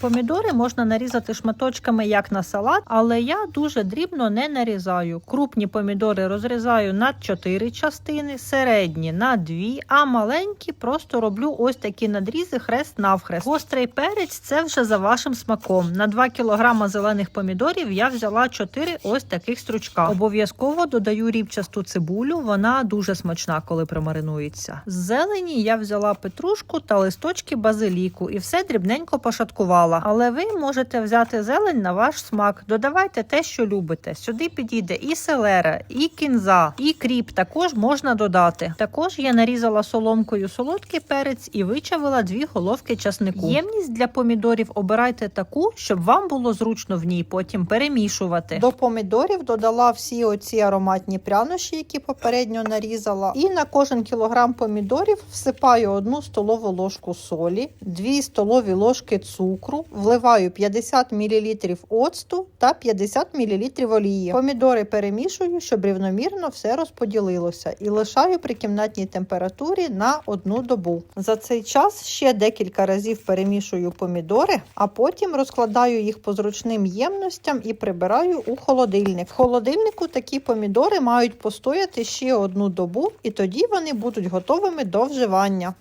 Помідори можна нарізати шматочками як на салат, але я дуже дрібно не нарізаю. Крупні помідори розрізаю на 4 частини, середні на 2, а маленькі просто роблю ось такі надрізи хрест навхрест. Гострий перець це вже за вашим смаком. На 2 кг зелених помідорів я взяла 4 ось таких стручка. Обов'язково додаю рібчасту цибулю, вона дуже смачна, коли промаринується. З зелені я взяла петрушку та листочки базиліку і все дрібненько пошаткувала. Але ви можете взяти зелень на ваш смак. Додавайте те, що любите. Сюди підійде і селера, і кінза, і кріп. Також можна додати. Також я нарізала соломкою солодкий перець і вичавила дві головки часнику. Ємність для помідорів обирайте таку, щоб вам було зручно в ній потім перемішувати. До помідорів додала всі оці ароматні прянощі, які попередньо нарізала. І на кожен кілограм помідорів всипаю одну столову ложку солі, 2 столові ложки цукру, вливаю 50 мл оцту та 50 мл олії. Помідори перемішую, щоб рівномірно все розподілилося, і лишаю при кімнатній температурі на одну добу. За цей час ще декілька разів перемішую помідори, а потім розкладаю їх по зручним ємностям і прибираю у холодильник. В холодильнику такі помідори мають постояти ще одну добу, і тоді вони будуть готовими до вживання.